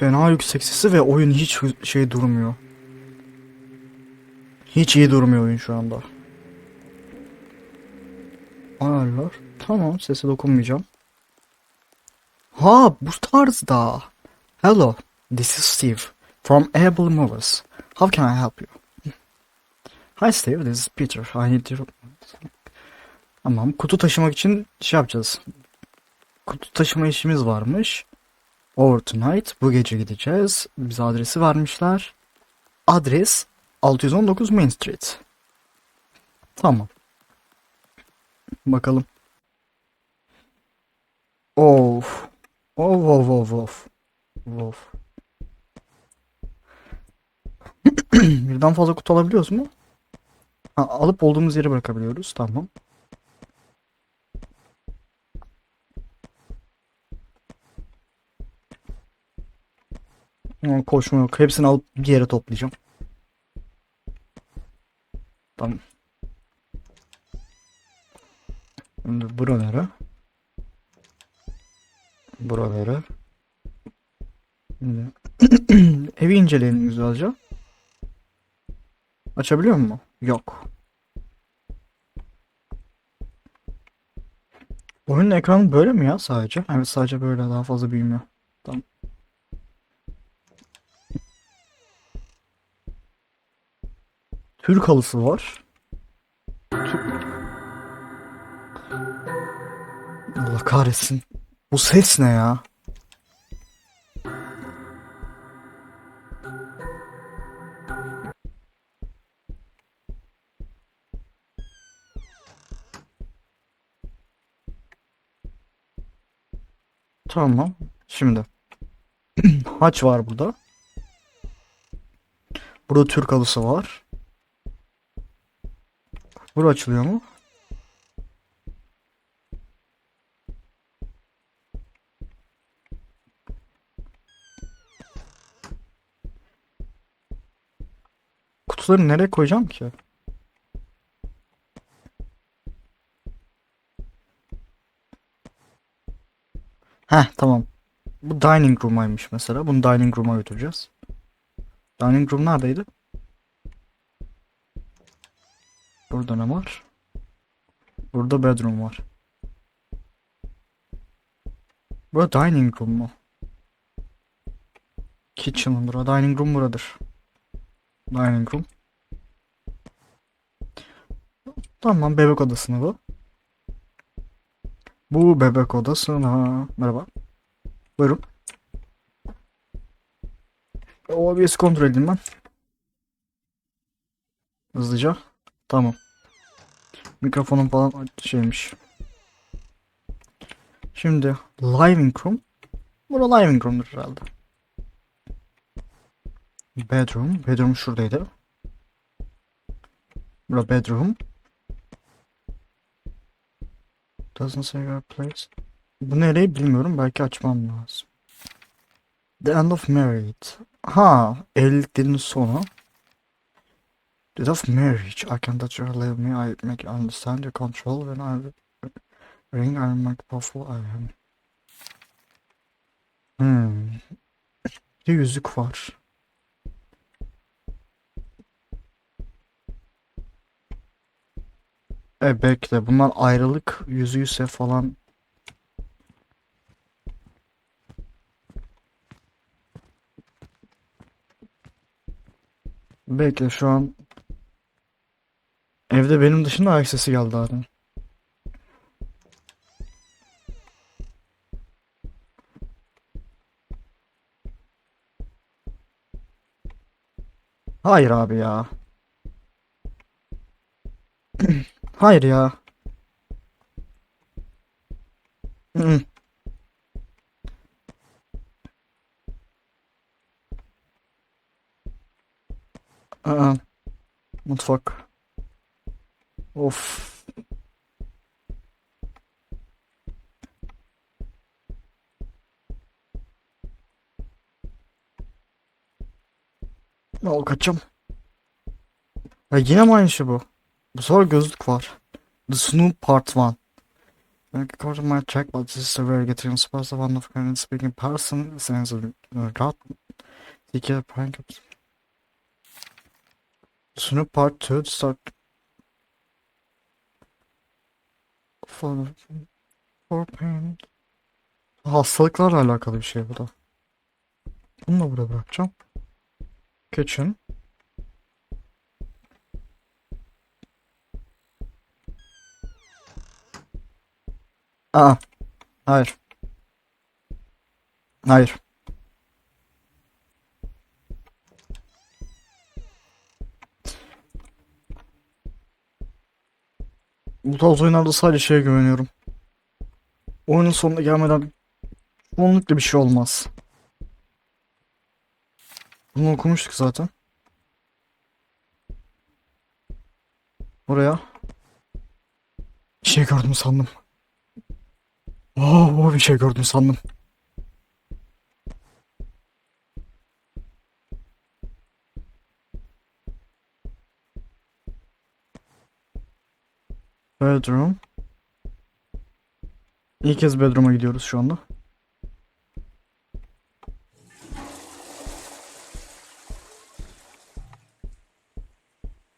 fena yüksek sesi ve oyun hiç şey durmuyor. Hiç iyi durmuyor oyun şu anda. Ayarlar. Tamam sese dokunmayacağım. Ha bu tarzda. Hello, this is Steve from Able Movies. How can I help you? Hi Steve, this is Peter. I need you. Tamam, kutu taşımak için şey yapacağız. Kutu taşıma işimiz varmış. Over tonight, bu gece gideceğiz. Bize adresi vermişler. Adres 619 Main Street. Tamam. Bakalım. Of. Of of of of. Of. Birden fazla kutu alabiliyoruz mu? Ha, alıp olduğumuz yere bırakabiliyoruz. Tamam. Koşma yok. Hepsini alıp bir yere toplayacağım. Tamam. Buralara. Buralara. Evi inceleyelim güzelce. Açabiliyor mu? Yok. Oyunun ekranı böyle mi ya sadece? Evet sadece böyle daha fazla büyümüyor. Tamam. Türk halısı var. Türk- Allah kahretsin. Bu ses ne ya? Tamam. Şimdi. Haç var burada. Burada Türk halısı var. Bura açılıyor mu? Kutuları nereye koyacağım ki? Heh tamam. Bu dining room'aymış mesela. Bunu dining room'a götüreceğiz. Dining room neredeydi? Burada ne var? Burada bedroom var. Burada dining room mu? Kitchen bura. Dining room buradır. Dining room. Tamam bebek odasına bu. Bu bebek odasına. Merhaba. Buyurun. OBS kontrol edeyim ben. Hızlıca. Tamam. Mikrofonum falan şeymiş. Şimdi living room. Bura living room'dur herhalde. Bedroom. Bedroom şuradaydı. Bura bedroom. Doesn't say your place. Bu nereyi bilmiyorum. Belki açmam lazım. The end of married. Ha, evliliklerin sonu. End of marriage. I can touch your leave me. I make you understand your control when I ring. I make powerful I am. Hmm. Bir yüzük var. E bekle bunlar ayrılık yüzüyse falan Bekle şu an evde benim dışında ayak sesi geldi zaten. Hayır abi ya. Hayır ya. Hı. Aa, mutfak. Of. Al kaçım. Ya yine mi aynı şey bu? Bu sefer gözlük var. The Snoop Part 1. According to my check, but this is a very getting supposed one of kind speaking person since uh, God the prank Snoop Part 2 start for pain Hastalıklarla alakalı bir şey bu da. Bunu da burada bırakacağım. Kitchen. Aa. Hayır. Hayır. Bu tarz oyunlarda sadece şeye güveniyorum. Oyunun sonuna gelmeden çoğunlukla bir şey olmaz. Bunu okumuştuk zaten. Buraya. Bir şey gördüm sandım. Oo, bir şey gördüm sandım. Bedroom. İlk kez bedroom'a gidiyoruz şu anda.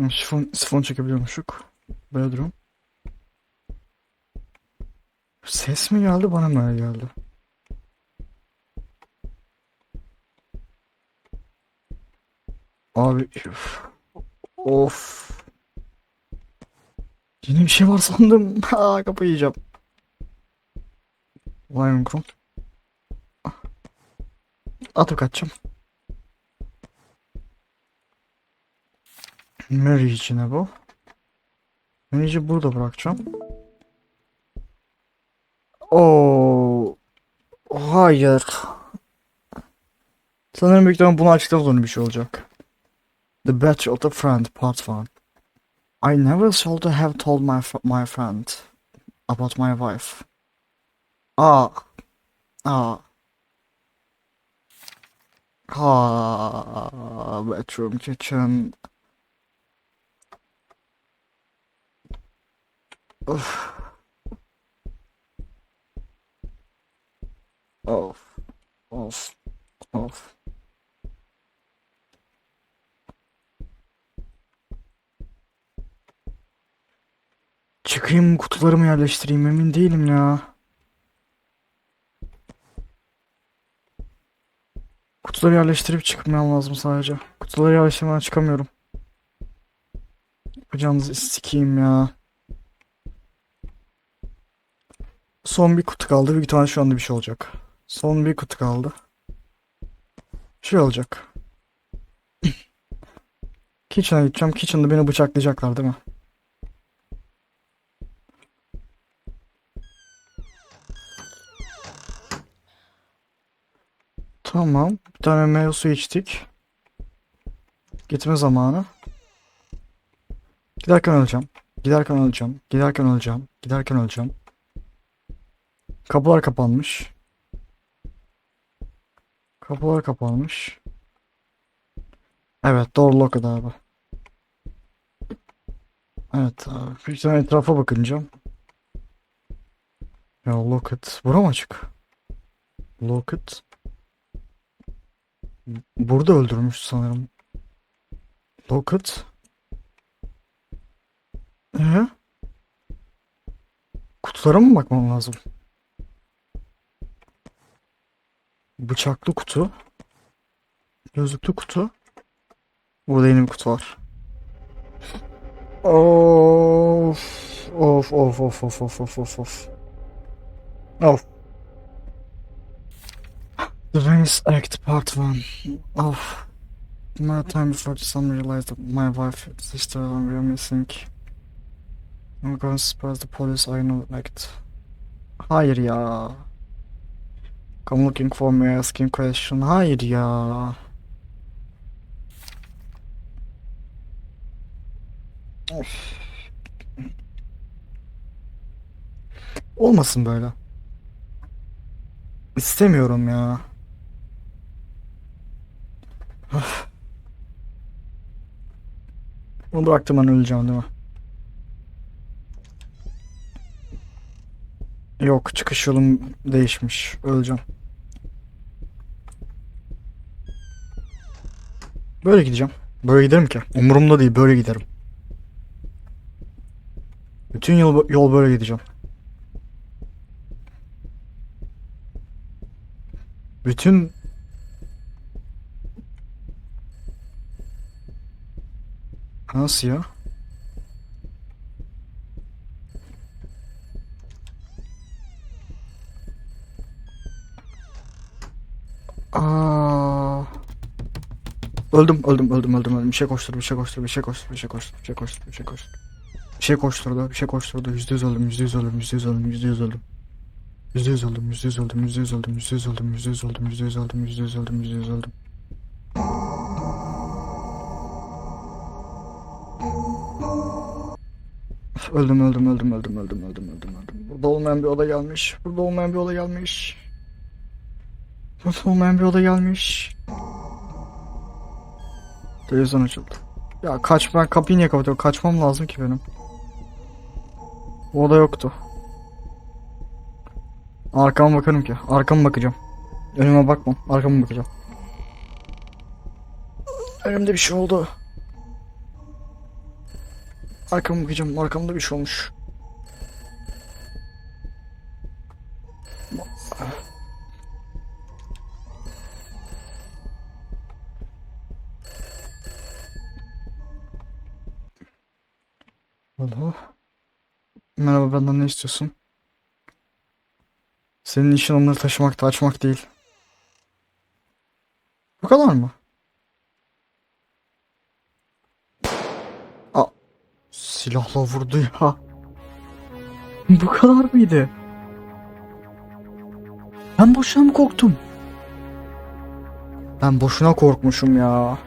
Hı, Sifon, sifon çekebiliyormuşuk. Bedroom. Ses mi geldi bana mı geldi? Abi üf. Of. Yine bir şey var sandım. Ha kafayı yiyeceğim. Vay mikron. Atıp kaçacağım. Mary içine bu. Mary'i burada bırakacağım. Oo. Hayır. Sanırım büyük ihtimalle bunu açtıktan sonra bir şey olacak. The Battle of the Friend Part 1. I never should have told my my friend about my wife. Ah. Ah. Ah. Bedroom kitchen. Of. Of. Of. Of. Çıkayım kutularımı yerleştireyim emin değilim ya. Kutuları yerleştirip çıkmam lazım sadece. Kutuları yerleştirmeden çıkamıyorum. Yapacağınızı sikeyim ya. Son bir kutu kaldı. Büyük ihtimalle şu anda bir şey olacak. Son bir kutu kaldı. Şey olacak. Kitchen'a gideceğim. Kitchen'da beni bıçaklayacaklar değil mi? Tamam. Bir tane meyve suyu içtik. Gitme zamanı. Giderken öleceğim. Giderken öleceğim. Giderken öleceğim. Giderken öleceğim. Kapılar kapanmış. Kapılar kapanmış. Evet doğru locked abi. Evet abi. Bir tane etrafa bakınca. Ya locked. Bura mı açık? Locked. Burada öldürmüş sanırım. Locked. Ee? Kutulara mı bakmam lazım? Bıçaklı kutu. Gözlüklü kutu. Burada yeni bir kutu var. Of. Of of of of of of of of. Of. The Race Act Part 1. Of. My time before the sun realized that my wife and sister were missing. I'm to surprise the police I know act. Hayır ya. Come looking for me asking question. Hayır ya. Of. Olmasın böyle. İstemiyorum ya. Of. Bunu bıraktım ben öleceğim değil mi? Yok çıkış yolum değişmiş. Öleceğim. Böyle gideceğim. Böyle giderim ki. Umurumda değil böyle giderim. Bütün yol, yol böyle gideceğim. Bütün Nasıl ya? Aa. Öldüm, öldüm, öldüm, öldüm, öldüm. Bir şey koşturdu, bir şey koşturdu, bir şey koşturdu, bir şey koşturdu, bir şey koşturdu, bir şey koşturdu. Bir şey koşturdu, bir şey koşturdu. Yüzde yüz öldüm, yüzde yüz öldüm, yüzde yüz öldüm, yüzde yüz öldüm. Yüzde yüz öldüm, yüzde yüz öldüm, yüzde yüz öldüm, yüzde yüz öldüm, yüzde yüz öldüm, yüzde yüz öldüm, yüzde yüz öldüm, yüzde yüz öldüm. Öldüm, öldüm, öldüm, öldüm, öldüm, öldüm, öldüm, öldüm. Burada olmayan bir oda gelmiş. Burada olmayan bir oda gelmiş. Burada olmayan bir oda gelmiş. Televizyon açıldı. Ya kaç ben kapıyı niye kapatıyorum? Kaçmam lazım ki benim. O oda yoktu. Arkama bakarım ki. Arkama bakacağım. Önüme bakmam. Arkama bakacağım. Önümde bir şey oldu. Arkama bakacağım. Arkamda bir şey olmuş. Alo. Merhaba benden ne istiyorsun? Senin işin onları taşımakta açmak değil. Bu kadar mı? Aa, silahla vurdu ya. Bu kadar mıydı? Ben boşuna mı korktum? Ben boşuna korkmuşum ya.